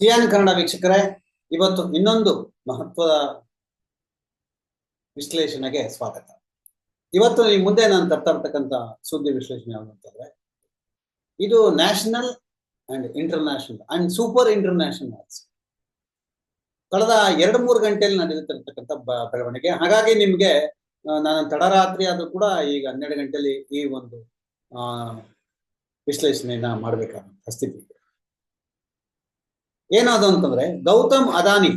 Xi'an Kannada ವೀಕ್ಷಕರೇ, ಇವತ್ತು ಇನ್ನೊಂದು ಮಹತ್ವದ ವಿಶ್ಲೇಷಣೆಗೆ ಸ್ವಾಗತ ಇವತ್ತು ಈ ಮುಂದೆ ನಾನು ತರ್ತಾ ಇರ್ತಕ್ಕಂಥ ಸುದ್ದಿ ವಿಶ್ಲೇಷಣೆ ಯಾವುದು ಇದು national and international and super international ಕಳೆದ ಎರಡು ಮೂರು ಗಂಟೆಯಲ್ಲಿ ನಡೆಯುತ್ತಿರ್ತಕ್ಕಂಥ ಬೆಳವಣಿಗೆ, ಹಾಗಾಗಿ ನಿಮ್ಗೆ ನಾನು ತಡರಾತ್ರಿ ಆದ್ರೂ ಕೂಡ ಈಗ ಹನ್ನೆರಡು ಗಂಟೆಯಲ್ಲಿ ಈ ಒಂದು ವಿಶ್ಲೇಷಣೆಯನ್ನ ಮಾಡಬೇಕಾದ ಸ್ಥಿತಿ ಇದೆ. ಏನದು ಅಂತಂದ್ರೆ Gautam Adani.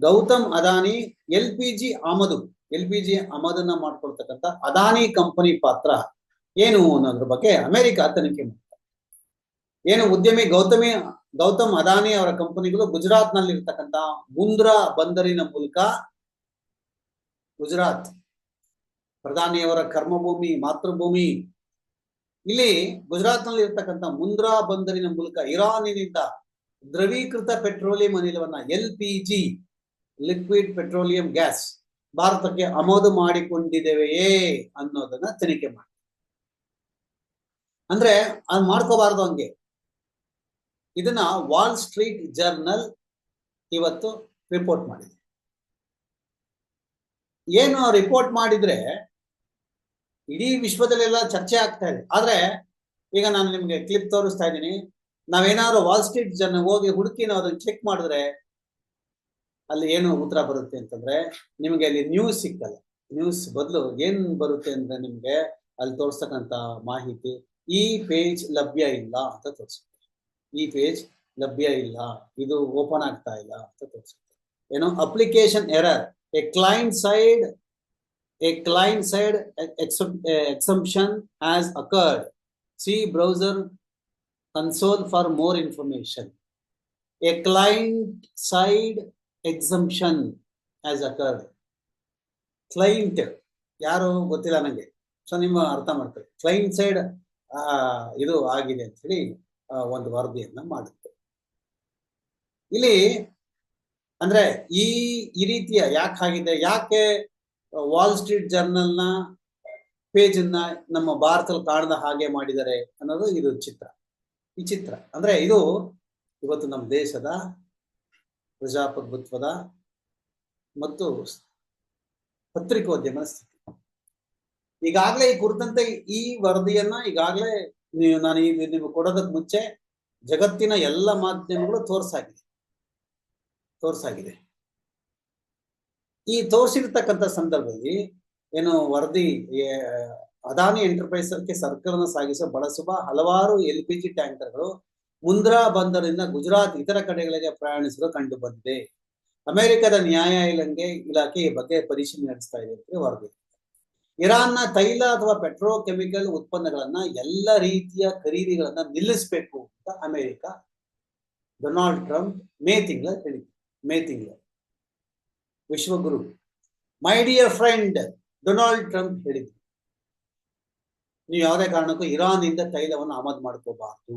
Gautam Adani, L P G ಆಮದು ಎಲ್ ಪಿ ಜಿ ಆಮದನ್ನ ಮಾಡ್ಕೊಳ್ತಕ್ಕಂಥ ಅದಾನಿ ಕಂಪನಿ ಪಾತ್ರ ಏನು ಅನ್ನೋದ್ರ ಬಗ್ಗೆ ಅಮೆರಿಕ ತನಿಖೆ ಮಾಡ್ತಾರೆ ಏನು ಉದ್ಯಮಿ ಗೌತಮಿ, ಗೌತಮ್ ಅದಾನಿ ಅವರ ಕಂಪನಿಗಳು ಗುಜರಾತ್ನಲ್ಲಿ ಇರ್ತಕ್ಕಂಥ ಮುಂದ್ರಾ ಬಂದರಿನ ಮೂಲಕ ಗುಜರಾತ್ ಪ್ರಧಾನಿಯವರ ಕರ್ಮಭೂಮಿ, ಮಾತೃಭೂಮಿ. ಇಲ್ಲಿ ಗುಜರಾತ್ನಲ್ಲಿ ಇರ್ತಕ್ಕಂಥ ಮುಂದ್ರಾ ಬಂದರಿನ ಮೂಲಕ ಇರಾನಿನಿಂದ ದ್ರವೀಕೃತ petroleum ಅನಿಲವನ್ನ L P G, liquid petroleum gas, ಭಾರತಕ್ಕೆ ಆಮೋದು ಮಾಡಿಕೊಂಡಿದ್ದೇವೆಯೇ ಅನ್ನೋದನ್ನ ತನಿಖೆ ಮಾಡಿ ಅಂದ್ರೆ ಅದು ಮಾಡ್ಕೋಬಾರ್ದು ಹಂಗೆ. ಇದನ್ನ ವಾಲ್ ಸ್ಟ್ರೀಟ್ ಜರ್ನಲ್ ಇವತ್ತು ರಿಪೋರ್ಟ್ ಮಾಡಿದೆ. ಏನು ರಿಪೋರ್ಟ್ ಮಾಡಿದ್ರೆ ಇಡೀ ವಿಶ್ವದಲ್ಲೆಲ್ಲ ಚರ್ಚೆ ಆಗ್ತಾ ಇದೆ. ಆದ್ರೆ ಈಗ ನಾನು ನಿಮ್ಗೆ ಕ್ಲಿಪ್ ತೋರಿಸ್ತಾ ಇದ್ದೀನಿ. ನಾವೇನಾದ್ರು ವಾಲ್ ಸ್ಟ್ರೀಟ್ ಜನ ಹೋಗಿ ಹುಡುಕಿ ನಾವು ಅದನ್ನ ಚೆಕ್ ಮಾಡಿದ್ರೆ ಅಲ್ಲಿ ಏನು ಉತ್ತರ ಬರುತ್ತೆ ಅಂತಂದ್ರೆ ನಿಮಗೆ ಅಲ್ಲಿ ನ್ಯೂಸ್ ಸಿಕ್ಕಲ್ಲ ನ್ಯೂಸ್ ಬದಲು ಏನ್ ಬರುತ್ತೆ ಅಂದ್ರೆ ನಿಮ್ಗೆ ಅಲ್ಲಿ ತೋರಿಸ್ತಕ್ಕಂತ ಮಾಹಿತಿ ಈ ಪೇಜ್ ಲಭ್ಯ ಇಲ್ಲ ಅಂತ ತೋರಿಸುತ್ತೆ ಈ ಪೇಜ್ ಲಭ್ಯ ಇಲ್ಲ ಇದು ಓಪನ್ ಆಗ್ತಾ ಇಲ್ಲ ಅಂತ ತೋರಿಸುತ್ತೆ ಏನು application error a client side a client side exemption has occurred C browser console for more information. A client side exemption has occurred. Client ಯಾರು ಗೊತ್ತಿಲ್ಲ ನನಗೆ ಸೊ ನಿಮ್ಮ ಅರ್ಥ ಮಾಡ್ಕೊಳ್ಳಿ. ಕ್ಲೈಂಟ್ ಸೈಡ್ ಇದು ಆಗಿದೆ ಅಂತ ಹೇಳಿ ಒಂದು ವರದಿಯನ್ನ ಮಾಡುತ್ತೆ. ಇಲ್ಲಿ, ಅಂದ್ರೆ ಈ ಈ ರೀತಿಯ ಯಾಕೆ ಆಗಿದೆ? ಯಾಕೆ ವಾಲ್ ಸ್ಟ್ರೀಟ್ ಜರ್ನಲ್ನ ಪೇಜ್ ಅನ್ನ ನಮ್ಮ ಭಾರತದಲ್ಲಿ ಕಾಣದ ಹಾಗೆ ಮಾಡಿದ್ದಾರೆ ಅನ್ನೋದು ಇದು ಚಿತ್ರ. ಈ ಚಿತ್ರ ಅಂದ್ರೆ ಇದು ಇವತ್ತು ನಮ್ಮ ದೇಶದ ಪ್ರಜಾಪ್ರಭುತ್ವದ ಮತ್ತು ಪತ್ರಿಕೋದ್ಯಮದ ಸ್ಥಿತಿ. ಈಗಾಗಲೇ ಈ ಕುರಿತಂತೆ ಈ ವರದಿಯನ್ನ ಈಗಾಗಲೇ ನಾನು ಈ ನಿಮಗೆ ಕೊಡೋದಕ್ಕೆ ಮುಂಚೆ ಜಗತ್ತಿನ ಎಲ್ಲ ಮಾಧ್ಯಮಗಳು ತೋರ್ಸಾಗಿದೆ. ತೋರ್ಸಾಗಿದೆ. ಈ ತೋರಿಸಿರ್ತಕ್ಕಂಥ ಸಂದರ್ಭದಲ್ಲಿ ಏನು ವರದಿ ಅದಾನಿ ಎಂಟರ್ಪ್ರೈಸರ್ಗೆ ಸರ್ಕಲ್ನ ಸಾಗಿಸಲು ಬಳಸುವ ಹಲವಾರು ಎಲ್ ಪಿ ಜಿ ಟ್ಯಾಂಕರ್ಗಳು ಮುಂದ್ರಾ ಬಂದರಿಂದ ಗುಜರಾತ್ ಇತರ ಕಡೆಗಳಿಗೆ ಪ್ರಯಾಣಿಸಲು ಕಂಡು ಬಂದಿದೆ ಅಮೆರಿಕದ ನ್ಯಾಯಾಲಯಕ್ಕೆ ಇಲಾಖೆ ಈ ಬಗ್ಗೆ ಪರಿಶೀಲನೆ ನಡೆಸ್ತಾ ಇದೆ ಅಂತ ವರದಿ. ಇರಾನ್ನ ತೈಲ ಅಥವಾ ಪೆಟ್ರೋಕೆಮಿಕಲ್ ಉತ್ಪನ್ನಗಳನ್ನ ಎಲ್ಲ ರೀತಿಯ ಖರೀದಿಗಳನ್ನ ನಿಲ್ಲಿಸಬೇಕು ಅಂತ ಅಮೆರಿಕ ಡೊನಾಲ್ಡ್ ಟ್ರಂಪ್ ಮೇ ತಿಂಗಳ ಹೇಳಿದ್ರು ಮೇ ತಿಂಗಳ. ವಿಶ್ವಗುರು. My dear friend Donald Trump ಹೇಳಿದ್ರು ನೀವು ಯಾವುದೇ ಕಾರಣಕ್ಕೂ ಇರಾನಿಂದ ತೈಲವನ್ನು ಆಮದು ಮಾಡ್ಕೋಬಾರ್ದು.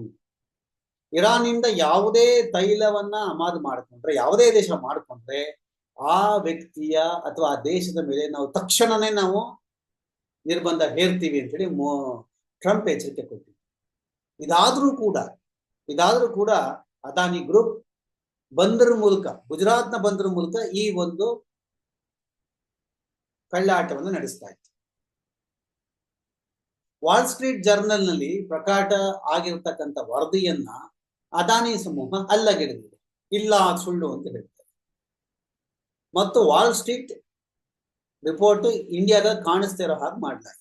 ಇಂದ ಯಾವುದೇ ತೈಲವನ್ನ ಆಮದು ಮಾಡ್ಕೊಂಡ್ರೆ, ಯಾವುದೇ ದೇಶ ಮಾಡ್ಕೊಂಡ್ರೆ, ಆ ವ್ಯಕ್ತಿಯ ಅಥವಾ ಆ ದೇಶದ ಮೇಲೆ ನಾವು ತಕ್ಷಣನೇ ನಾವು ನಿರ್ಬಂಧ ಹೇರ್ತೀವಿ ಅಂತೇಳಿ ಮೋ, ಟ್ರಂಪ್ ಎಚ್ಚರಿಕೆ ಕೊಟ್ಟಿದ್ವಿ ಇದಾದ್ರೂ ಕೂಡ ಇದಾದ್ರೂ ಕೂಡ ಅದಾನಿ ಗ್ರೂಪ್ ಬಂದರ ಮೂಲಕ, ಗುಜರಾತ್ನ ಬಂದರ ಮೂಲಕ ಈ ಒಂದು ಕಳ್ಳಾಟವನ್ನು ನಡೆಸ್ತಾ ಇತ್ತು ವಾಲ್ ಸ್ಟ್ರೀಟ್ ಜರ್ನಲ್ನಲ್ಲಿ ಪ್ರಕಟ ಆಗಿರ್ತಕ್ಕಂಥ ವರದಿಯನ್ನ ಅದಾನಿ ಸಮೂಹ ಅಲ್ಲಗೆಡಿದೆ ಇಲ್ಲ ಸುಳ್ಳು ಅಂತ ಹೇಳ್ತಾರೆ ಮತ್ತು ವಾಲ್ ಸ್ಟ್ರೀಟ್ ರಿಪೋರ್ಟ್ ಇಂಡಿಯಾದ ಇರೋ ಹಾಗೆ ಮಾಡಲಾಗಿದೆ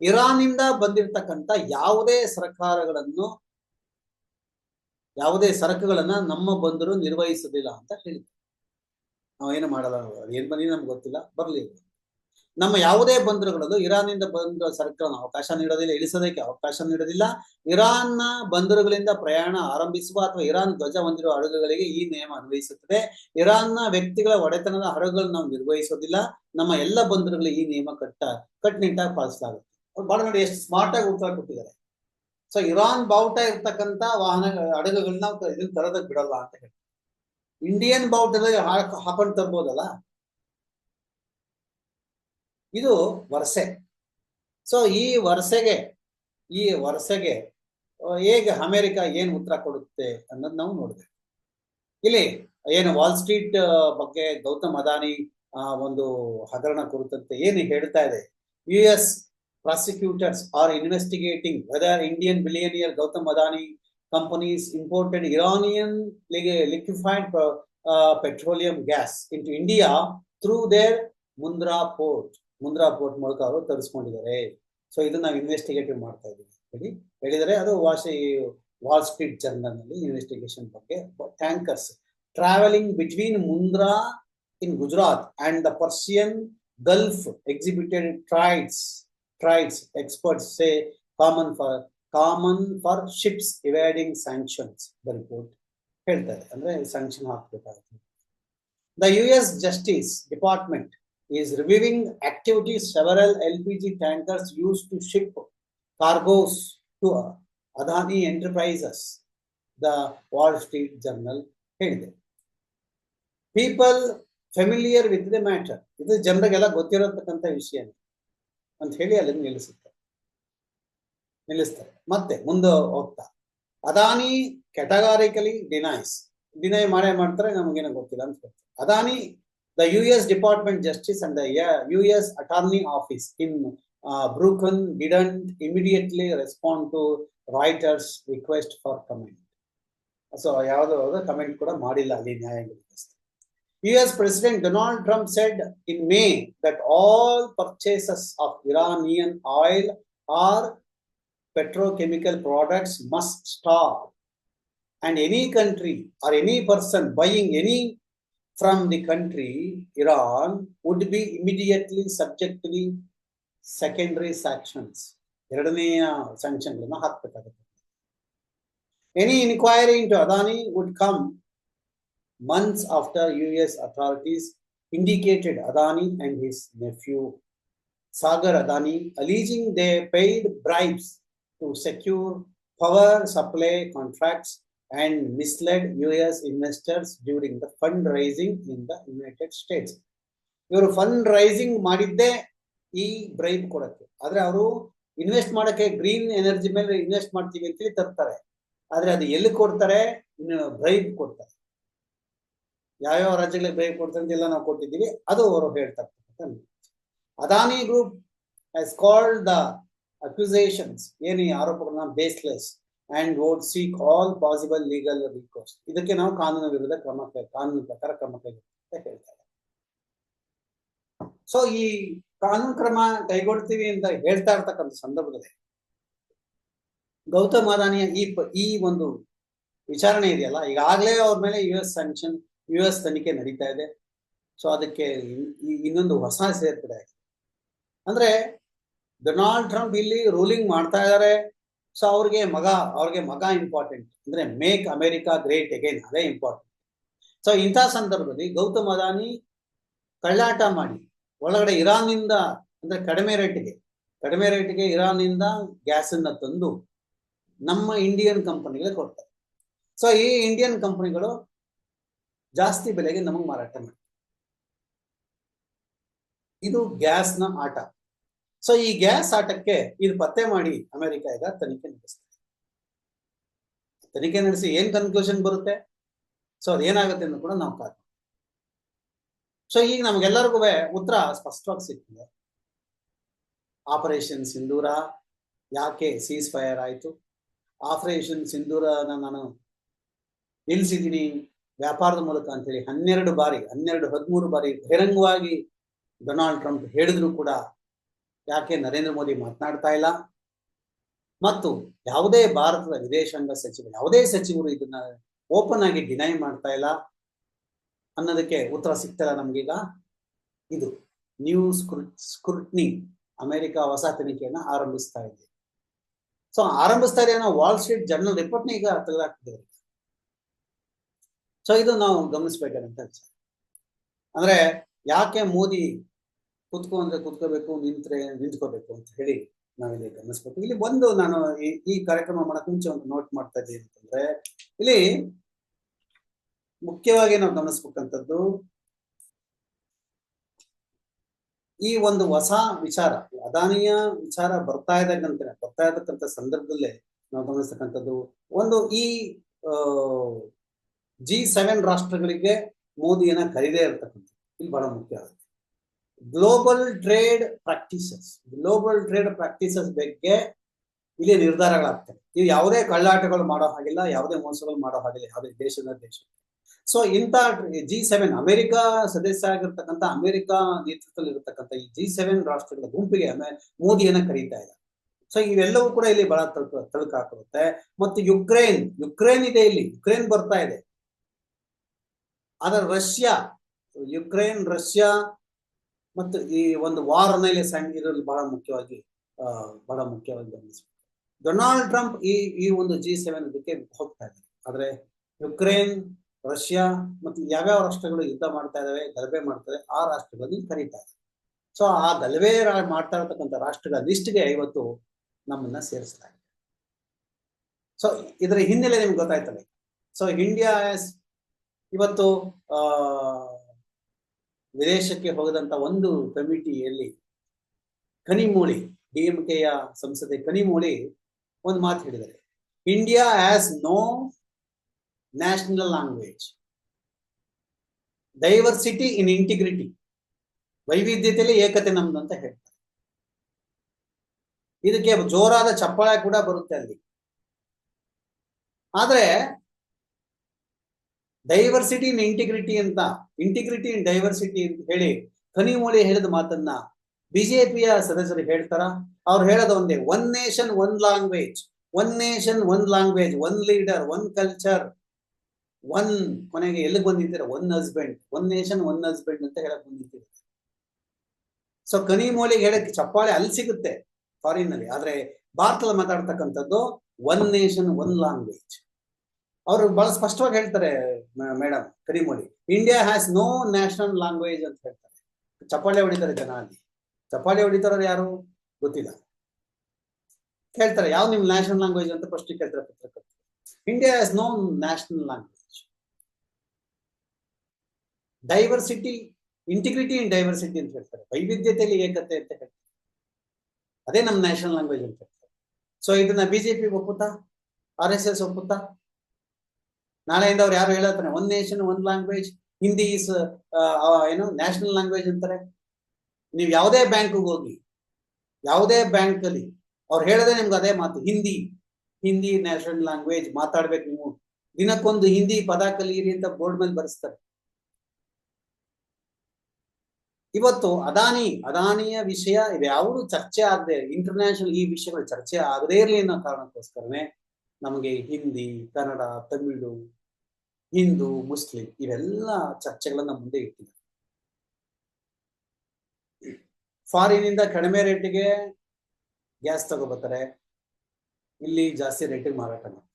ಇರಾನಿಂದ ಬಂದಿರತಕ್ಕಂಥ ಯಾವುದೇ ಸರ್ಕಾರಗಳನ್ನು, ಯಾವುದೇ ಸರಕುಗಳನ್ನ ನಮ್ಮ ಬಂದರು ನಿರ್ವಹಿಸಲಿಲ್ಲ ಅಂತ ಹೇಳಿದ್ರು ನಾವೇನು ಮಾಡಲ್ಲ ಏನ್ ಬಂದಿದೆ ನಮ್ಗೆ ಗೊತ್ತಿಲ್ಲ, ಬರ್ಲಿ. ನಮ್ಮ ಯಾವುದೇ ಬಂದರುಗಳಲ್ಲೂ ಇರಾನ್ನಿಂದ ಬಂದ ಸರಕುಗಳನ್ನು ಅವಕಾಶ ನೀಡೋದಿಲ್ಲ, ಇಳಿಸೋದಕ್ಕೆ ಅವಕಾಶ ನೀಡೋದಿಲ್ಲ. ಇರಾನ್ನ ಬಂದರುಗಳಿಂದ ಪ್ರಯಾಣ ಆರಂಭಿಸುವ ಅಥವಾ ಇರಾನ್ ಧ್ವಜ ಹೊಂದಿರುವ ಹಡಗುಗಳಿಗೆ ಈ ನಿಯಮ ಅನ್ವಯಿಸುತ್ತದೆ. ಇರಾನ್ನ ವ್ಯಕ್ತಿಗಳ ಒಡೆತನದ ಹಡಗುಗಳನ್ನು ನಾವು ನಿರ್ವಹಿಸೋದಿಲ್ಲ. ನಮ್ಮ ಎಲ್ಲ ಬಂದರುಗಳು ಈ ನಿಯಮ ಕಟ್ಟ ಕಟ್ಟುನಿಟ್ಟಾಗಿ ಪಾಲಿಸಲಾಗುತ್ತೆ. ಬಹಳ ನೋಡಿ ಎಷ್ಟು ಸ್ಮಾರ್ಟ್ ಆಗಿ ಉತ್ತರ ಕೊಟ್ಟಿದ್ದಾರೆ. ಸೊ ಇರಾನ್ ಬಾವುಟ ಇರ್ತಕ್ಕಂತ ವಾಹನ, ಹಡಗುಗಳನ್ನ ಇದನ್ನ ತರದಕ್ಕೆ ಬಿಡಲ್ಲ ಅಂತ ಹೇಳಿ. ಇಂಡಿಯನ್ ಬಾವುಟದಲ್ಲಿ ಹಾಕ್, ಹಾಕೊಂಡು ತರ್ಬೋದಲ್ಲ? ಇದು ವರ್ಷೆ ಸೊ ಈ ವರ್ಸೆಗೆ ಈ ವರ್ಷೆಗೆ ಆ, ಹೇಗೆ ಅಮೆರಿಕ ಏನು ಉತ್ತರ ಕೊಡುತ್ತೆ ಅನ್ನೋದು ನಾವು ನೋಡ್ಬೇಕು ಇಲ್ಲಿ ಏನು ವಾಲ್ ಸ್ಟ್ರೀಟ್ ಬಗ್ಗೆ ಗೌತಮ್ ಅದಾನಿ ಒಂದು ಹಗರಣ ಕುರಿತಂತೆ ಏನು ಹೇಳ್ತಾ ಇದೆ. U S prosecutors are investigating whether Indian billionaire Gautam Adani companies imported Iranian liquefied petroleum gas India gas into India through their Mundra port Mundra port ಮೂಲಕ ಅವರು ತರಿಸ್ಕೊಂಡಿದ್ದಾರೆ. ಸೊ ಇದನ್ನ ನಾವು ಇನ್ವೆಸ್ಟಿಗೇಟಿವ್ ಮಾಡ್ತಾ ಇದ್ದೀವಿ ಹೇಳಿ? ಹೇಳಿದರೆ ಅದು ವಾಶಿ ವಾಲ್ ಸ್ಟ್ರೀಟ್ ಜರ್ನಲ್ನಲ್ಲಿ ಇನ್ವೆಸ್ಟಿಗೇಷನ್ ಬಗ್ಗೆ. Tankers travelling between Mundra in Gujarat and the Persian Gulf exhibited traits traits experts say common for common for ships evading sanctions the report ಹೇಳ್ತಾರೆ ಅಂದ್ರೆ sanction ಹಾಕ್ಬೇಕಾಗುತ್ತೆ. The U S justice department is reviewing activities several LPG tankers used to ship cargoes to Adani Enterprises, the Wall Street Journal ಹೇಳಿದೆ. People familiar with the matter ಇದು ಜನರಿಗೆಲ್ಲ ಗೊತ್ತಿರತಕ್ಕಂಥ ವಿಷಯ ಅಂತ. ಹೇಳಿ ಅಲ್ಲಿ ನಿಲ್ಲಿಸುತ್ತೆ. ನಿಲ್ಲಿಸ್ತಾರೆ. ಮತ್ತೆ ಮುಂದೆ ಹೋಗ್ತಾ. ಅದಾನಿ ಕೆಟಗಾರಿಕಲಿ ಡಿನೈಸ್ ಡಿನೈ ಮಾಡೇ ಮಾಡ್ತಾರೆ ನಮಗೇನು ಗೊತ್ತಿಲ್ಲ ಅಂತ ಹೇಳ್ತಾರೆ. Adani the US Department Justice and the yeah, US Attorney Office in uh, Brooklyn didn't immediately respond to Reuters' request for comment. So, ಯಾವುದೋ ಕಮೆಂಟ್ ಕೂಡ ಮಾಡಿಲ್ಲ ಅಲ್ಲಿ ನ್ಯಾಯಾಂಗ US President Donald Trump said in May that all purchases of Iranian oil or petrochemical products must stop. And any country or any person buying any from the country, Iran, would be immediately subject to the secondary sanctions. ಎರಡನೆಯ ಸ್ಯಾಂಕ್ಷನ್ಗಳನ್ನ ಹಾಕ್ಬೇಕಾಗುತ್ತೆ any inquiry into Adani would come months after U S authorities indicated Adani and his nephew Sagar Adani alleging they paid bribes to secure power supply contracts and misled US investors during the fundraising in the United States. ಇವರು fund raising ಮಾಡಿದ್ದೇ ಈ bribe ಕೊಡಕ್ಕೆ. ಆದ್ರೆ ಅವರು invest ಮಾಡಕ್ಕೆ green energy ಮೇಲೆ invest ಮಾಡ್ತೀವಿ ಅಂತೇಳಿ ತರ್ತಾರೆ. ಆದ್ರೆ ಅದು ಎಲ್ಲಿ ಕೊಡ್ತಾರೆ? ಬ್ರೈಬ್ ಕೊಡ್ತಾರೆ. ಯಾವ್ಯಾವ ರಾಜ್ಯಗಳಿಗೆ ಬ್ರೈಬ್ ಕೊಡ್ತಾರೆ ಅಂತೆಲ್ಲ ನಾವು ಕೊಟ್ಟಿದ್ದೀವಿ. ಅದು ಅವರು ಹೇಳ್ತಾರೆ. Adani group has called the accusations ಏನು ಈ ಆರೋಪಗಳನ್ನ baseless? And vowed seek all possible legal recourse ಇದಕ್ಕೆ ನಾವು ಕಾನೂನು ವಿರುದ್ಧ ಕ್ರಮ ಕಾನೂನು ಪ್ರಕಾರ ಕ್ರಮ ಕೈಗೊಳ್ಳುತ್ತೆ ಅಂತ ಹೇಳ್ತಾರೆ. ಸೊ ಈ ಕಾನೂನು ಕ್ರಮ ಕೈಗೊಳ್ತೀವಿ ಅಂತ ಹೇಳ್ತಾ ಇರ್ತಕ್ಕಂಥ ಸಂದರ್ಭದಲ್ಲಿ ಗೌತಮ್ ಅದಾನಿಯ ಈ ಈ ಒಂದು ವಿಚಾರಣೆ ಇದೆಯಲ್ಲ, ಈಗಾಗಲೇ ಅವ್ರ ಮೇಲೆ U S sanction U S ತನಿಖೆ ನಡೀತಾ ಇದೆ. ಸೊ ಅದಕ್ಕೆ ಇನ್ನೊಂದು ಹೊಸ ಸೇರ್ಪಡೆ ಆಗಿದೆ. ಅಂದ್ರೆ ಡೊನಾಲ್ಡ್ ಟ್ರಂಪ್ ಇಲ್ಲಿ ರೂಲಿಂಗ್ ಮಾಡ್ತಾ ಇದ್ದಾರೆ. ಸೊ ಅವ್ರಿಗೆ ಮಗ ಅವ್ರಿಗೆ ಮಗ ಇಂಪಾರ್ಟೆಂಟ್ ಅಂದ್ರೆ ಮೇಕ್ ಅಮೆರಿಕಾ ಗ್ರೇಟ್ ಅಗೇನ್ ಅದೇ ಇಂಪಾರ್ಟೆಂಟ್ ಸೊ ಇಂಥ ಸಂದರ್ಭದಲ್ಲಿ ಗೌತಮ್ ಅದಾನಿ ಕಳ್ಳಾಟ ಮಾಡಿ, ಒಳಗಡೆ ಇರಾನ್ನಿಂದ, ಅಂದ್ರೆ ಕಡಿಮೆ ರೇಟ್ಗೆ ಕಡಿಮೆ ರೇಟ್ಗೆ ಇರಾನ್ನಿಂದ ಗ್ಯಾಸ್ ಅನ್ನ ತಂದು ನಮ್ಮ ಇಂಡಿಯನ್ ಕಂಪನಿಗಳಿಗೆ ಕೊಡ್ತಾರೆ. ಸೊ ಈ ಇಂಡಿಯನ್ ಕಂಪನಿಗಳು ಜಾಸ್ತಿ ಬೆಲೆಗೆ ನಮಗೆ ಮಾರಾಟ ಮಾಡ್ತಾರೆ ಇದು ಗ್ಯಾಸ್ನ ಆಟ. ಸೊ ಈ ಗ್ಯಾಸ್ ಆಟಕ್ಕೆ ಇದು ಪತ್ತೆ ಮಾಡಿ ಅಮೆರಿಕ ಈಗ ತನಿಖೆ ನಡೆಸ್ತಾರೆ. ತನಿಖೆ ನಡೆಸಿ ಏನ್ ಕನ್ಕ್ಲೂಷನ್ ಬರುತ್ತೆ? ಸೊ ಅದೇನಾಗುತ್ತೆ ಅನ್ನೋ ಕೂಡ ನಾವು ಕಾದು ಸೊ ಈಗ ನಮ್ಗೆಲ್ಲರಿಗೂ ಉತ್ತರ ಸ್ಪಷ್ಟವಾಗಿ ಸಿಗ್ತದೆ. ಆಪರೇಷನ್ ಸಿಂಧೂರ ಯಾಕೆ ಸೀಸ್ ಫೈರ್ ಆಯ್ತು? ಆಪರೇಷನ್ ಸಿಂಧೂರನ ನಾನು ನಿಲ್ಲಿಸಿದ್ದೀನಿ ವ್ಯಾಪಾರದ ಮೂಲಕ ಅಂತೇಳಿ ಹನ್ನೆರಡು ಬಾರಿ, ಹನ್ನೆರಡು ಹದಿಮೂರು ಬಾರಿ ಬಹಿರಂಗವಾಗಿ ಡೊನಾಲ್ಡ್ ಟ್ರಂಪ್ ಹೇಳಿದ್ರು ಕೂಡ ಯಾಕೆ ನರೇಂದ್ರ ಮೋದಿ ಮಾತನಾಡ್ತಾ ಇಲ್ಲ? ಮತ್ತು ಯಾವುದೇ ಭಾರತದ ವಿದೇಶಾಂಗ ಸಚಿವರು ಯಾವುದೇ ಸಚಿವರು ಇದನ್ನ ಓಪನ್ ಆಗಿ ಡಿನೈ ಮಾಡ್ತಾ ಇಲ್ಲ ಅನ್ನೋದಕ್ಕೆ ಉತ್ತರ ಸಿಗ್ತಲ್ಲ ನಮ್ಗೀಗ. ಇದು ನ್ಯೂ ಸ್ಕ್ರೂಟ್ನಿ ಅಮೆರಿಕ ಹೊಸ ತನಿಖೆಯನ್ನ ಆರಂಭಿಸ್ತಾ ಇದೆ. ಸೊ ಆರಂಭಿಸ್ತಾ ಇದೆ ವಾಲ್ ಸ್ಟ್ರೀಟ್ ಜರ್ನಲ್ ರಿಪೋರ್ಟ್ನ ಈಗ ತೆಗೆದಾಕ್ತಿದ್ದಾರೆ. ಸೊ ಇದು ನಾವು ಗಮನಿಸ್ಬೇಕಾದಂತ ವಿಚಾರ. ಅಂದ್ರೆ ಯಾಕೆ ಮೋದಿ ಕುತ್ಕೊ ಅಂದ್ರೆ ಕುತ್ಕೋಬೇಕು, ನಿಂತ್ರೆ ನಿಂತ್ಕೋಬೇಕು ಅಂತ ಹೇಳಿ ನಾವಿಲ್ಲಿ ಗಮನಿಸ್ಬೇಕು. ಇಲ್ಲಿ ಒಂದು ನಾನು ಈ- ಕಾರ್ಯಕ್ರಮ ಮಾಡಕ್ ಮುಂಚೆ ಒಂದು ನೋಟ್ ಮಾಡ್ತಾ ಇದ್ದೀನಿ ಅಂತಂದ್ರೆ, ಇಲ್ಲಿ ಮುಖ್ಯವಾಗಿ ನಾವು ಗಮನಿಸ್ಬೇಕಂತದ್ದು ಈ ಒಂದು ಹೊಸ ವಿಚಾರ ಅದಾನಿಯ ವಿಚಾರ ಬರ್ತಾ ಇದ್ದಂತೆ ಬರ್ತಾ ಇರತಕ್ಕಂತ ಸಂದರ್ಭದಲ್ಲೇ ನಾವು ಗಮನಿಸ್ತಕ್ಕಂಥದ್ದು ಒಂದು ಈ ಜಿ ಸೆವೆನ್ ರಾಷ್ಟ್ರಗಳಿಗೆ ಮೋದಿಯನ್ನ ಕರೀದೇ ಇರತಕ್ಕಂಥದ್ದು. ಇಲ್ಲಿ ಬಹಳ ಮುಖ್ಯ ಆಗುತ್ತೆ. Global trade practices global trade practices ಬಗ್ಗೆ ಇಲ್ಲಿ ನಿರ್ಧಾರಗಳಾಗ್ತವೆ. ನೀವು ಯಾವುದೇ ಕಳ್ಳಾಟಗಳು ಮಾಡೋ ಹಾಗಿಲ್ಲ, ಯಾವುದೇ ಮೋಸಗಳು ಮಾಡೋ ಹಾಗಿಲ್ಲ, ಯಾವುದೇ ದೇಶದ ದೇಶ. ಸೊ ಇಂಥ ಜಿ ಸೆವೆನ್ ಅಮೆರಿಕ ಸದಸ್ಯ ಆಗಿರ್ತಕ್ಕಂಥ ಅಮೆರಿಕ ನೇತೃತ್ವದಲ್ಲಿ ಇರತಕ್ಕಂಥ ಈ ಜಿ ಸೆವೆನ್ ರಾಷ್ಟ್ರಗಳ ಗುಂಪಿಗೆ ಮೋದಿಯನ್ನ ಕರೀತಾ ಇದೆ ಸೊ ಇವೆಲ್ಲವೂ ಕೂಡ ಇಲ್ಲಿ ಬಹಳ ತಳ್ಕ ತಳ್ಕಾಕಿರುತ್ತೆ ಮತ್ತು ಯುಕ್ರೇನ್ ಯುಕ್ರೇನ್ ಇದೆ ಇಲ್ಲಿ. ಯುಕ್ರೇನ್ ಬರ್ತಾ ಇದೆ. ಆದ್ರೆ ರಷ್ಯಾ ಯುಕ್ರೇನ್ ರಷ್ಯಾ ಮತ್ತು ಈ ಒಂದು ವಾರ್ ಮೇಲೆ ಸಣ್ಣ ಬಹಳ ಮುಖ್ಯವಾಗಿ ಬಹಳ ಮುಖ್ಯವಾಗಿ ಗಮನಿಸಬೇಕು. ಡೊನಾಲ್ಡ್ ಟ್ರಂಪ್ ಈ ಈ ಒಂದು ಜಿ ಸೆವೆನ್ ಇದಕ್ಕೆ ಹೋಗ್ತಾ ಇದ್ದಾರೆ. ಆದ್ರೆ ಯುಕ್ರೇನ್, ರಷ್ಯಾ ಮತ್ತು ಯಾವ್ಯಾವ ರಾಷ್ಟ್ರಗಳು ಯುದ್ಧ ಮಾಡ್ತಾ ಇದಾವೆ ಗಲಭೆ ಮಾಡ್ತಾರೆ, ಆ ರಾಷ್ಟ್ರಗಳಲ್ಲಿ ಕರೀತಾ ಇದೆ ಸೊ ಆ ಗಲಭೆ ಮಾಡ್ತಾ ಇರತಕ್ಕಂಥ ರಾಷ್ಟ್ರಗಳ ಲಿಸ್ಟ್ಗೆ ಇವತ್ತು ನಮ್ಮನ್ನ ಸೇರಿಸಲಾಗಿದೆ ಸೊ ಇದರ ಹಿನ್ನೆಲೆ ನಿಮ್ಗೆ ಗೊತ್ತಾಯ್ತಲ್ಲ ಸೊ ಇಂಡಿಯಾ ಇವತ್ತು, ಆ ವಿದೇಶಕ್ಕೆ ಹೋಗದಂತ ಒಂದು ಕಮಿಟಿಯಲ್ಲಿ ಕನಿಮೂಳಿ ಡಿಎಂಕೆಯ ಸಂಸದೆ ಕನಿಮೂಳಿ ಒಂದು ಮಾತು ಹೇಳಿದ್ದಾರೆ. India has no national language diversity in integrity ವೈವಿಧ್ಯತೆಯಲ್ಲಿ ಏಕತೆ ನಮ್ದು ಅಂತ ಹೇಳ್ತಾರೆ. ಇದಕ್ಕೆ ಜೋರಾದ ಚಪ್ಪಾಳೆ ಕೂಡ ಬರುತ್ತೆ ಅಲ್ಲಿ. ಆದ್ರೆ ಡೈವರ್ಸಿಟಿ ಇನ್ ಇಂಟಿಗ್ರಿಟಿ ಅಂತ ಇಂಟಿಗ್ರಿಟಿ ಇನ್ ಡೈವರ್ಸಿಟಿ ಅಂತ ಹೇಳಿ ಕನಿಮೂಳಿ ಹೇಳಿದ ಮಾತನ್ನ ಬಿಜೆಪಿಯ ಸದಸ್ಯರು ಹೇಳ್ತಾರ. ಅವ್ರು ಹೇಳೋದು ಒಂದೇ one nation one language one nation one language one leader one culture one ಕೊನೆಗೆ ಎಲ್ಲಿಗೆ ಬಂದಿದ್ದೀರ? One husband one nation one husband ಅಂತ ಹೇಳಕ್ ಬಂದಿದ್ದೀರ? ಸೊ ಕನಿಮೂಲಿಗೆ ಹೇಳಕ್ ಚಪ್ಪಾಳೆ ಅಲ್ಲಿ ಸಿಗುತ್ತೆ ಫಾರಿನ್ನಲ್ಲಿ ಆದ್ರೆ ಭಾರತದಲ್ಲಿ ಮಾತಾಡ್ತಕ್ಕಂಥದ್ದು ಒನ್ ನೇಷನ್ ಒನ್ ಲ್ಯಾಂಗ್ವೇಜ್ ಅವರು ಬಹಳ ಸ್ಪಷ್ಟವಾಗಿ ಹೇಳ್ತಾರೆ madam Kanimozhi India has no national language ಅಂತ ಹೇಳ್ತಾರೆ. ಚಪ್ಪಾಳೆ ಹೊಡಿತಾರೆ ಜನ ಅಲ್ಲಿ ಚಪ್ಪಾಳೆ ಹೊಡಿತಾರ ಯಾರು? ಗೊತ್ತಿಲ್ಲ. ಕೇಳ್ತಾರೆ ಯಾವ ನಿಮ್ ನ್ಯಾಷನಲ್ ಲ್ಯಾಂಗ್ವೇಜ್ ಅಂತ ಪ್ರಶ್ನೆ ಕೇಳ್ತಾರೆ ಪತ್ರಕರ್ತರು. India has no national language diversity integrity in diversity ಅಂತ ಹೇಳ್ತಾರೆ. ವೈವಿಧ್ಯತೆಯಲ್ಲಿ ಏಕತೆ ಅಂತ ಹೇಳ್ತಾರೆ. ಅದೇ ನಮ್ಮ ನ್ಯಾಷನಲ್ ಲ್ಯಾಂಗ್ವೇಜ್ ಅಂತ ಹೇಳ್ತಾರೆ. ಸೊ ಇದನ್ನ ಬಿಜೆಪಿ ಒಪ್ಪುತ್ತಾ? ಆರ್ ಎಸ್ ಎಸ್ ಒಪ್ಪುತ್ತಾ? ನಾಳೆಯಿಂದ ಅವ್ರು ಯಾರು ಹೇಳತ್ತಾರೆ? One nation one language Hindi is ಏನು ನ್ಯಾಷನಲ್ ಲ್ಯಾಂಗ್ವೇಜ್ ಅಂತಾರೆ. ನೀವು ಯಾವುದೇ ಬ್ಯಾಂಕ್ ಹೋಗಿ, ಯಾವುದೇ ಬ್ಯಾಂಕ್ ಅಲ್ಲಿ ಅವ್ರು ಹೇಳದೆ ನಿಮ್ಗೆ ಅದೇ ಮಾತು, ಹಿಂದಿ. ಹಿಂದಿ ನ್ಯಾಷನಲ್ ಲ್ಯಾಂಗ್ವೇಜ್ ಮಾತಾಡ್ಬೇಕು ನೀವು. ದಿನಕ್ಕೊಂದು ಹಿಂದಿ ಪದ ಕಲಿಯಿರಿ ಅಂತ ಬೋರ್ಡ್ ಮೇಲೆ ಬರೆಸ್ತಾರೆ. ಇವತ್ತು ಅದಾನಿ, ಅದಾನಿಯ ವಿಷಯ ಇವ್ಯಾವುದು ಚರ್ಚೆ ಆಗದೆ ಇಂಟರ್ನ್ಯಾಷನಲ್ ಈ ವಿಷಯಗಳು ಚರ್ಚೆ ಆಗದೇ ಇರಲಿ ಅನ್ನೋ ಕಾರಣಕ್ಕೋಸ್ಕರನೇ ನಮಗೆ ಹಿಂದಿ, ಕನ್ನಡ, ತಮಿಳು, ಹಿಂದೂ, ಮುಸ್ಲಿಂ ಇವೆಲ್ಲ ಚರ್ಚೆಗಳನ್ನ ಮುಂದೆ ಇಟ್ಟಿದ್ದಾರೆ ಫಾರಿನಿಂದ ಕಡಿಮೆ ರೇಟಿಗೆ ಗ್ಯಾಸ್ ತಗೋಬರ್ತಾರೆ. ಇಲ್ಲಿ ಜಾಸ್ತಿ ರೇಟಿಗೆ ಮಾರಾಟ ಮಾಡ್ತಾರೆ.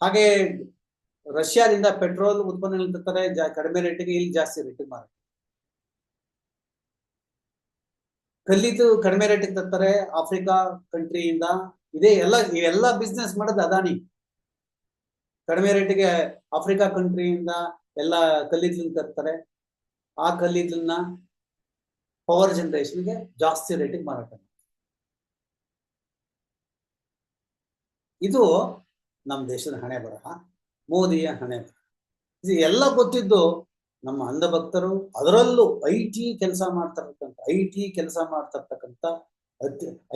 ಹಾಗೆ ರಷ್ಯಾದಿಂದ ಪೆಟ್ರೋಲ್ ಉತ್ಪನ್ನಗಳು ತರ್ತಾರೆ ಕಡಿಮೆ ರೇಟಿಗೆ ಇಲ್ಲಿ ಜಾಸ್ತಿ ರೇಟಿಗೆ ಮಾರಾಟ ಕಲ್ಲಿದ್ದು ಕಡಿಮೆ ರೇಟಿಗೆ ತರ್ತಾರೆ. ಆಫ್ರಿಕಾ ಕಂಟ್ರಿಯಿಂದ ಇದೇ ಎಲ್ಲ, ಇವೆಲ್ಲ ಬಿಸ್ನೆಸ್ ಮಾಡೋದು ಅದಾನಿ ಕಡಿಮೆ ರೇಟಿಗೆ ಆಫ್ರಿಕಾ ಕಂಟ್ರಿಯಿಂದ ಎಲ್ಲ ಕಲ್ಲಿದ್ದಲನ್ನ ತರ್ತಾರೆ. ಆ ಕಲ್ಲಿದ್ದಲನ್ನ ಪವರ್ ಜನರೇಷನ್ಗೆ ಜಾಸ್ತಿ ರೇಟಿಗೆ ಮಾರಾಟ ಇದು ನಮ್ಮ ದೇಶದ ಹಣೆ ಬರಹ, ಮೋದಿಯ ಹಣೆ ಬರಹ. ಇದು ಎಲ್ಲ ಗೊತ್ತಿದ್ದು ನಮ್ಮ ಅಂಧಭಕ್ತರು ಅದರಲ್ಲೂ ಐ ಟಿ ಕೆಲಸ ಮಾಡ್ತಿರ್ತಕ್ಕಂಥ ಐ ಟಿ ಕೆಲಸ ಮಾಡ್ತಿರ್ತಕ್ಕಂಥ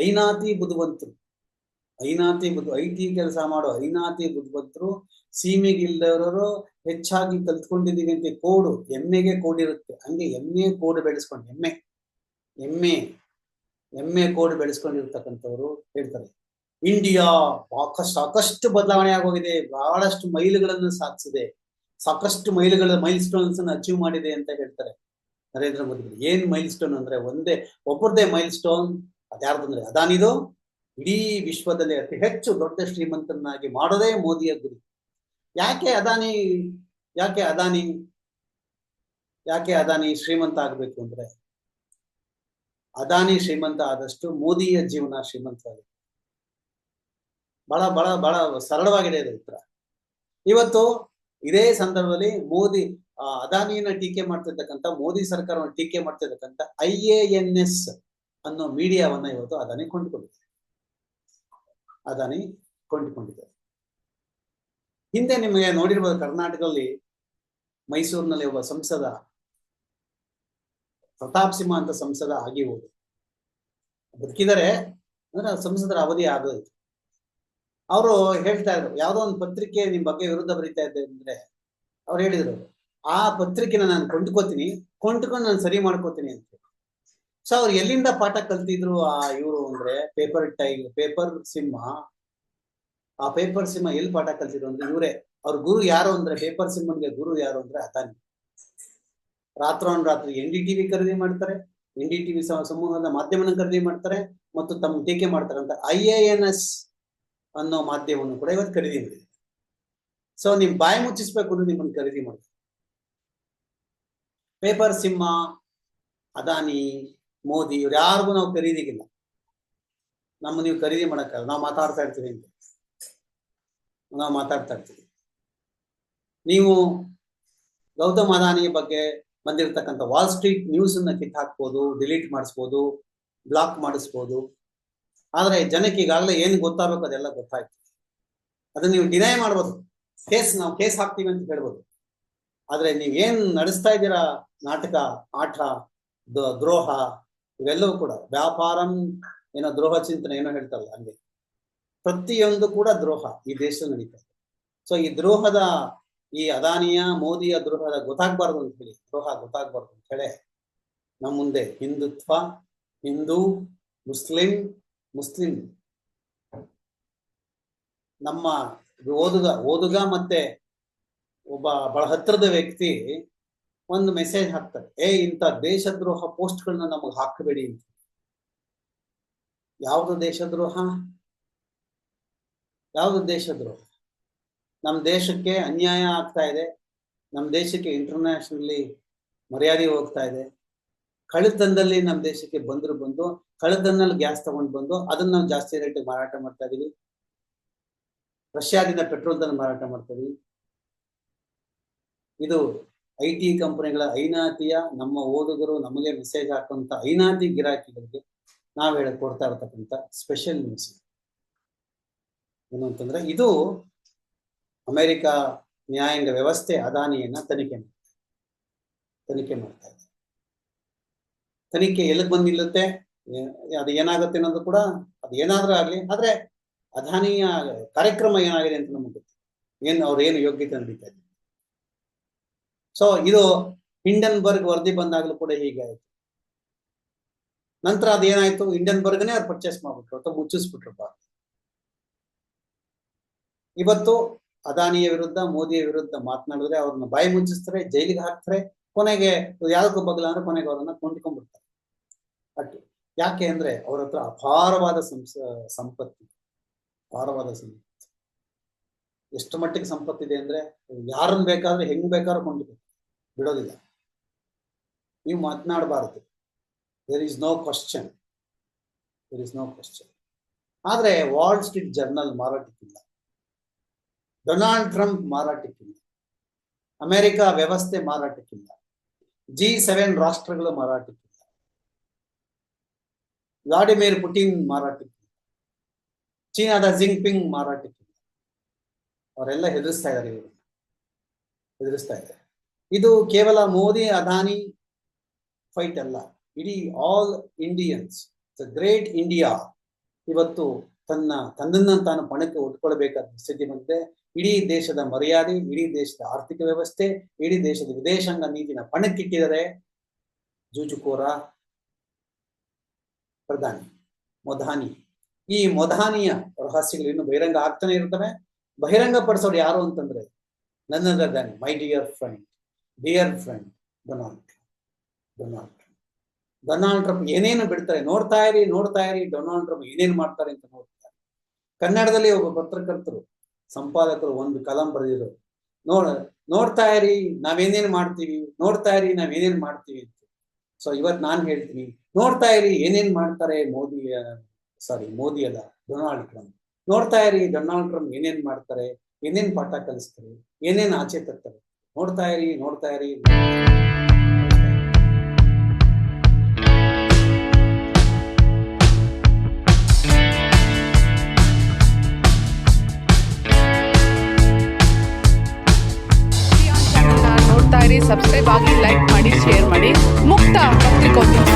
ಐನಾತಿ ಬುದ್ಧಿವಂತರು. ಐನಾತಿ ಬುದ್ಧ ಐ ಟಿ ಕೆಲಸ ಮಾಡೋ ಐನಾತಿ ಬುದ್ಧಿವಂತರು ಸೀಮೆಗಿಲ್ಲದವರು ಹೆಚ್ಚಾಗಿ ಕಲ್ತ್ಕೊಂಡಿದ್ದೀವಿ ಅಂತ ಕೋಡು, ಎಮ್ಮೆಗೆ ಕೋಡಿರುತ್ತೆ ಹಂಗೆ ಎಮ್ಮೆ ಕೋಡ್ ಬೆಳೆಸ್ಕೊಂಡು, ಎಮ್ಮೆ ಎಮ್ಮೆ ಎಮ್ಮೆ ಕೋಡ್ ಬೆಳೆಸ್ಕೊಂಡಿರ್ತಕ್ಕಂಥವ್ರು ಹೇಳ್ತಾರೆ. ಇಂಡಿಯಾ ಸಾಕಷ್ಟು ಸಾಕಷ್ಟು ಬದಲಾವಣೆ ಆಗೋಗಿದೆ. ಬಹಳಷ್ಟು ಮೈಲುಗಳನ್ನು ಸಾಧಿಸಿದೆ. ಸಾಕಷ್ಟು ಮೈಲುಗಳ ಮೈಲ್ ಸ್ಟೋನ್ಸ್ ಅನ್ನು ಅಚೀವ್ ಮಾಡಿದೆ ಅಂತ ಹೇಳ್ತಾರೆ ನರೇಂದ್ರ ಮೋದಿ ಏನ್ ಮೈಲ್ ಸ್ಟೋನ್ ಅಂದ್ರೆ ಒಂದೇ, ಒಬ್ಬರದೇ ಮೈಲ್ ಸ್ಟೋನ್ ಅದ್ಯಾರ್ದಂದ್ರೆ ಅದಾನಿದು? ಇಡೀ ವಿಶ್ವದಲ್ಲಿ ಅತಿ ಹೆಚ್ಚು ದೊಡ್ಡ ಶ್ರೀಮಂತನಾಗಿ ಮಾಡೋದೇ ಮೋದಿಯ ಗುರಿ. ಯಾಕೆ ಅದಾನಿ ಯಾಕೆ ಅದಾನಿ ಯಾಕೆ ಅದಾನಿ ಶ್ರೀಮಂತ ಆಗ್ಬೇಕು ಅಂದ್ರೆ? ಅದಾನಿ ಶ್ರೀಮಂತ ಆದಷ್ಟು ಮೋದಿಯ ಜೀವನ ಶ್ರೀಮಂತ ಬಹಳ ಬಹಳ ಬಹಳ ಸರಳವಾಗಿದೆ ಇದು ಉತ್ತರ. ಇವತ್ತು ಇದೇ ಸಂದರ್ಭದಲ್ಲಿ ಮೋದಿ ಅದಾನಿಯನ್ನ ಟೀಕೆ ಮಾಡ್ತಿರ್ತಕ್ಕಂಥ, ಮೋದಿ ಸರ್ಕಾರವನ್ನು ಟೀಕೆ ಮಾಡ್ತಿರ್ತಕ್ಕಂಥ ಐ ಎ ಎನ್ ಎಸ್ ಅನ್ನೋ ಮೀಡಿಯಾವನ್ನ ಇವತ್ತು ಅದಾನಿ ಕೊಂಡುಕೊಂಡಿದೆ. ಅದಾನಿ ಕೊಂಡುಕೊಂಡಿದೆ ಹಿಂದೆ ನಿಮಗೆ ನೋಡಿರ್ಬೋದು ಕರ್ನಾಟಕದಲ್ಲಿ ಮೈಸೂರಿನಲ್ಲಿ ಒಬ್ಬ ಸಂಸದ, ಪ್ರತಾಪ್ ಸಿಂಹ ಅಂತ ಸಂಸದ ಆಗಿ ಹೋದ್ರು. ಬದುಕಿದರೆ ಅಂದ್ರೆ ಸಂಸದರ ಅವಧಿ ಆಗೋಯ್ತು. ಅವರು ಹೇಳ್ತಾ ಇದ್ರು, ಯಾವುದೋ ಒಂದು ಪತ್ರಿಕೆ ನಿಮ್ ಬಗ್ಗೆ ವಿರುದ್ಧ ಬರೀತಾ ಇದ್ದೆ ಅಂದ್ರೆ ಅವ್ರು ಹೇಳಿದ್ರು, ಆ ಪತ್ರಿಕೆನ ನಾನು ಕೊಂಡ್ಕೋತೀನಿ, ಕೊಂಡ್ಕೊಂಡು ನಾನು ಸರಿ ಮಾಡ್ಕೋತೀನಿ ಅಂತ. ಸೊ ಅವ್ರು ಎಲ್ಲಿಂದ ಪಾಠ ಕಲ್ತಿದ್ರು ಆ ಇವರು ಅಂದ್ರೆ ಪೇಪರ್ ಟೈಲ್ ಪೇಪರ್ ಸಿಂಹ ಆ ಪೇಪರ್ ಸಿಂಹ ಎಲ್ಲಿ ಪಾಠ ಕಲ್ತಿದ್ರು ಅಂದ್ರೆ ಇವರೇ. ಅವ್ರ ಗುರು ಯಾರು ಅಂದ್ರೆ ಪೇಪರ್ ಸಿಂಹನ್ಗೆ ಗುರು ಯಾರು ಅಂದ್ರೆ ಅದಾನಿ. ರಾತ್ರೋನ್ ರಾತ್ರಿ ಎನ್ ಡಿ ಟಿವಿ ಖರೀದಿ ಮಾಡ್ತಾರೆ ಎನ್ ಡಿ ಟಿವಿ ಸಮೂಹದ ಮಾಧ್ಯಮನ ಖರೀದಿ ಮಾಡ್ತಾರೆ ಮತ್ತು ತಮ್ಮ ಟೀಕೆ ಮಾಡ್ತಾರೆ ಅಂತ ಐ ಎ ಎನ್ ಎಸ್ ಅನ್ನೋ ಮಾಧ್ಯಮವನ್ನು ಕೂಡ ಇವತ್ತು ಖರೀದಿ ಮಾಡಿದೆ ಸೊ ನಿಮ್ ಬಾಯಿ ಮುಚ್ಚಿಸ್ಬೇಕು ಅಂದ್ರೆ ನಿಮ್ಮನ್ನು ಖರೀದಿ ಮಾಡ್ತಾರೆ. ಪೇಪರ್ ಸಿಂಹ ಅದಾನಿ ಮೋದಿ, ಇವ್ರು ಯಾರಿಗೂ ನಾವು ಖರೀದಿಗಿಲ್ಲ. ನಮ್ಮ ನೀವು ಖರೀದಿ ಮಾಡಕ್ಕಲ್ಲ ನಾವು ಮಾತಾಡ್ತಾ ಇರ್ತೀವಿ ಅಂತ ನಾವು ಮಾತಾಡ್ತಾ ಇರ್ತೀವಿ. ನೀವು ಗೌತಮ್ ಅದಾನಿ ಬಗ್ಗೆ ಬಂದಿರತಕ್ಕಂಥ ವಾಲ್ ಸ್ಟ್ರೀಟ್ ನ್ಯೂಸ್ ಅನ್ನ ಕಿತ್ತಾಕ್ಬೋದು ಡಿಲೀಟ್ ಮಾಡಿಸ್ಬೋದು ಬ್ಲಾಕ್ ಮಾಡಿಸ್ಬೋದು. ಆದ್ರೆ ಜನಕ್ಕೆ ಈಗಾಗಲೇ ಏನು ಗೊತ್ತಾಗಬೇಕು ಅದೆಲ್ಲ ಗೊತ್ತಾಯ್ತು. ಅದನ್ನ ನೀವು ಡಿನೈ ಮಾಡ್ಬೋದು. ಕೇಸ್ ನಾವು ಕೇಸ್ ಹಾಕ್ತೀವಿ ಅಂತ ಹೇಳ್ಬೋದು. ಆದ್ರೆ ನೀವ್ ಏನ್ ನಡೆಸ್ತಾ ಇದ್ದೀರಾ? ನಾಟಕ, ಆಟ ದ್ರೋಹ ಇವೆಲ್ಲವೂ ಕೂಡ ವ್ಯಾಪಾರಂ ಏನೋ ದ್ರೋಹ ಚಿಂತನೆ ಏನೋ ಹೇಳ್ತಾರಲ್ಲ ಹಂಗೆ. ಪ್ರತಿಯೊಂದು ಕೂಡ ದ್ರೋಹ ಈ ದೇಶದಲ್ಲಿ ನಡೀತಾ ಸೊ ಈ ದ್ರೋಹದ ಈ ಅದಾನಿಯ ಮೋದಿಯ ದ್ರೋಹದ ಗೊತ್ತಾಗ್ಬಾರ್ದು ಅಂತ ಹೇಳಿ, ದ್ರೋಹ ಗೊತ್ತಾಗ್ಬಾರ್ದು ಅಂತ ಹೇಳಿ ನಮ್ಮ ಮುಂದೆ ಹಿಂದುತ್ವ, ಹಿಂದೂ, ಮುಸ್ಲಿಂ ಮುಸ್ಲಿಂ ನಮ್ಮ ಓದುಗ ಓದುಗ ಮತ್ತೆ ಒಬ್ಬ ಬಹಳ ಹತ್ತಿರದ ವ್ಯಕ್ತಿ ಒಂದು ಮೆಸೇಜ್ ಹಾಕ್ತಾರೆ, ಏ, ಇಂಥ ದೇಶದ್ರೋಹ ಪೋಸ್ಟ್ಗಳನ್ನ ನಮಗೆ ಹಾಕಬೇಡಿ ಅಂತ. ಯಾವುದು ದೇಶದ್ರೋಹ? ಯಾವುದು ದೇಶದ್ರೋಹ? ನಮ್ಮ ದೇಶಕ್ಕೆ ಅನ್ಯಾಯ ಆಗ್ತಾ ಇದೆ ನಮ್ಮ ದೇಶಕ್ಕೆ ಇಂಟರ್ನ್ಯಾಷನಲ್ಲಿ ಮರ್ಯಾದೆ ಹೋಗ್ತಾ ಇದೆ. ಕಳ್ಳತನದಲ್ಲಿ ನಮ್ಮ ದೇಶಕ್ಕೆ ಬಂದ್ರು ಬಂದು ಕಳ್ಳತನಲ್ಲಿ ಗ್ಯಾಸ್ ತಗೊಂಡು ಬಂದು, ಅದನ್ನ ನಾವು ಜಾಸ್ತಿ ರೇಟ್ ಮಾರಾಟ ಮಾಡ್ತಾ ಇದೀವಿ. ರಷ್ಯಾದಿಂದ ಪೆಟ್ರೋಲ್ ತಂದು ಮಾರಾಟ ಮಾಡ್ತಾ ಇದೀವಿ. ಇದು ಐ ಟಿ ಕಂಪನಿಗಳ ಐನಾತಿಯ ನಮ್ಮ ಓದುಗರು ನಮಗೆ ಮೆಸೇಜ್ ಹಾಕುವಂತ ಐನಾತಿ ಗಿರಾಕಿಗಳಿಗೆ ನಾವು ಹೇಳಿ ಕೊಡ್ತಾ ಇರತಕ್ಕಂತ ಸ್ಪೆಷಲ್ ನ್ಯೂಸ್ ಏನು ಅಂತಂದ್ರೆ ಇದು ಅಮೆರಿಕ ನ್ಯಾಯಾಂಗ ವ್ಯವಸ್ಥೆ ಅದಾನಿಯನ್ನ ತನಿಖೆ ಮಾಡ್ತಾ. ತನಿಖೆ ಮಾಡ್ತಾ ಇದೆ. ತನಿಖೆ ಎಲ್ಲಿಗೆ ಬಂದು ನಿಲ್ಲುತ್ತೆ ಅದು ಏನಾಗುತ್ತೆ ಅನ್ನೋದು ಕೂಡ ಅದು ಏನಾದ್ರೂ ಆಗ್ಲಿ, ಆದ್ರೆ ಅದಾನಿಯ ಕಾರ್ಯಕ್ರಮ ಏನಾಗಿದೆ ಅಂತ ನಮಗೆ ಗೊತ್ತಿಲ್ಲ. ಏನು ಅವ್ರ ಏನು ಯೋಗ್ಯತೆ ನಡೀತಾ ಇದೆ ಸೊ ಇದು ಹಿಂಡನ್ಬರ್ಗ್ ವರದಿ ಬಂದಾಗಲೂ ಕೂಡ ಹೀಗೆ ಆಯ್ತು. ನಂತರ ಅದೇನಾಯ್ತು? ಹಿಂಡನ್ಬರ್ಗ್ನೇ ಅವ್ರು ಪರ್ಚೇಸ್ ಮಾಡ್ಬಿಟ್ರು, ಅಥವಾ ಮುಚ್ಚಿಸ್ಬಿಟ್ರಪ್ಪ ಇವತ್ತು ಅದಾನಿಯ ವಿರುದ್ಧ, ಮೋದಿಯ ವಿರುದ್ಧ ಮಾತನಾಡಿದ್ರೆ ಅವ್ರನ್ನ ಬಾಯಿ ಮುಚ್ಚಿಸ್ತಾರೆ, ಜೈಲಿಗೆ ಹಾಕ್ತಾರೆ, ಕೊನೆಗೆ ಯಾವ್ದಕ್ಕೂ ಬಗ್ಲ ಅಂದ್ರೆ ಕೊನೆಗೆ ಅವ್ರನ್ನ ಕೊಂಡ್ಕೊಂಡ್ಬಿಡ್ತಾರೆ. ಅಟ್ಟು ಯಾಕೆ ಅಂದ್ರೆ ಅವ್ರ ಹತ್ರ ಅಪಾರವಾದ ಸಂಪತ್ತಿ, ಅಪಾರವಾದ ಸಂಪತ್ತು. ಎಷ್ಟು ಮಟ್ಟಿಗೆ ಸಂಪತ್ತಿದೆ ಅಂದ್ರೆ, ಯಾರನ್ನ ಬೇಕಾದ್ರೆ ಹೆಂಗ್ ಬೇಕಾದ್ರೂ ಕೊಂಡ್ಬೇಕು ಬಿಡೋದಿಲ್ಲ. ನೀವು ಮಾತನಾಡಬಾರದು. There is no question there is no question ಆದರೆ ವಾಲ್ ಸ್ಟ್ರೀಟ್ ಜರ್ನಲ್ ಮಾರಾಟಕ್ಕಿಲ್ಲ. ಡೊನಾಲ್ಡ್ ಟ್ರಂಪ್ ಮಾರಾಟಕ್ಕಿಲ್ಲ. ಅಮೆರಿಕ ವ್ಯವಸ್ಥೆ ಮಾರಾಟಕ್ಕಿಲ್ಲ. ಜಿ ಸೆವೆನ್ ರಾಷ್ಟ್ರಗಳು ಮಾರಾಟಕ್ಕಿಲ್ಲ. Vladimir Putin ಮಾರಾಟಕ್ಕಿಲ್ಲ. ಚೀನಾದ ಜಿಂಗ್ಪಿಂಗ್ ಮಾರಾಟಕ್ಕಿಲ್ಲ. ಅವರೆಲ್ಲ ಹೆದರಿಸ್ತಾ ಇದ್ದಾರೆ ಇವರು ಹೆದರಿಸ್ತಾ ಇದ್ದಾರೆ. ಇದು ಕೇವಲ ಮೋದಿ, ಅದಾನಿ ಫೈಟ್ ಅಲ್ಲ. ಇಡೀ ಆಲ್ ಇಂಡಿಯನ್ಸ್ ಗ್ರೇಟ್ ಇಂಡಿಯಾ ಇವತ್ತು ತನ್ನ, ತನ್ನನ್ನ ತಾನು ಪಣಕ್ಕೆ ಉಟ್ಕೊಳ್ಬೇಕಾದ ಸ್ಥಿತಿ ಬಂದಿದೆ. ಇಡೀ ದೇಶದ ಮರ್ಯಾದೆ, ಇಡೀ ದೇಶದ ಆರ್ಥಿಕ ವ್ಯವಸ್ಥೆ, ಇಡೀ ದೇಶದ ವಿದೇಶಾಂಗ ನೀತಿನ ಪಣಕ್ಕಿಟ್ಟಿದರೆ ಜೂಜುಕೋರ ಪ್ರಧಾನಿ ಮೊಧಾನಿ ಈ ಮೊಧಾನಿಯ ರಹಸ್ಯಗಳು ಇನ್ನು ಬಹಿರಂಗ ಆಗ್ತಾನೆ ಇರ್ತವೆ. ಬಹಿರಂಗ ಪಡಿಸೋರು ಯಾರು ಅಂತಂದ್ರೆ ನನ್ನ my dear friend dear friend Donald Donald Trump Donald Trump ಏನೇನು ಬಿಡ್ತಾರೆ? ನೋಡ್ತಾ ಇರಿ ನೋಡ್ತಾ ಇರಿ ಡೊನಾಲ್ಡ್ ಟ್ರಂಪ್ ಏನೇನು ಮಾಡ್ತಾರೆ ಅಂತ ನೋಡ್ತಾರೆ ಕನ್ನಡದಲ್ಲಿ ಒಬ್ಬ ಪತ್ರಕರ್ತರು, ಸಂಪಾದಕರು ಒಂದು ಕಲಂ ಬರೆದಿದ್ರು. ನೋಡ, ನೋಡ್ತಾ ಇರಿ, ನಾವೇನೇನ್ ಮಾಡ್ತೀವಿ? ನೋಡ್ತಾ ಇರಿ, ನಾವೇನೇನ್ ಮಾಡ್ತೀವಿ ಅಂತ. ಸೊ ಇವತ್ ನಾನ್ ಹೇಳ್ತೀನಿ. ನೋಡ್ತಾ ಇರಿ, ಏನೇನ್ ಮಾಡ್ತಾರೆ ಮೋದಿ ಸಾರಿ ಮೋದಿ ಅಲ್ಲ ಡೊನಾಲ್ಡ್ ಟ್ರಂಪ್ ನೋಡ್ತಾ ಇರಿ ಡೊನಾಲ್ಡ್ ಟ್ರಂಪ್ ಏನೇನ್ ಮಾಡ್ತಾರೆ? ಏನೇನ್ ಪಾಠ ಕಲಿಸ್ತಾರೆ? ಏನೇನ್ ಆಚೆ ತರ್ತಾರೆ? ನೋಡ್ತಾ ಇರಿ ನೋಡ್ತಾ ಇರಿ. ಸಬ್ಸ್ಕ್ರೈಬ್ ಆಗಿ ಲೈಕ್ ಮಾಡಿ ಶೇರ್ ಮಾಡಿ. ಮುಕ್ತ ಪತ್ರಿಕೋದ್ಯಮ.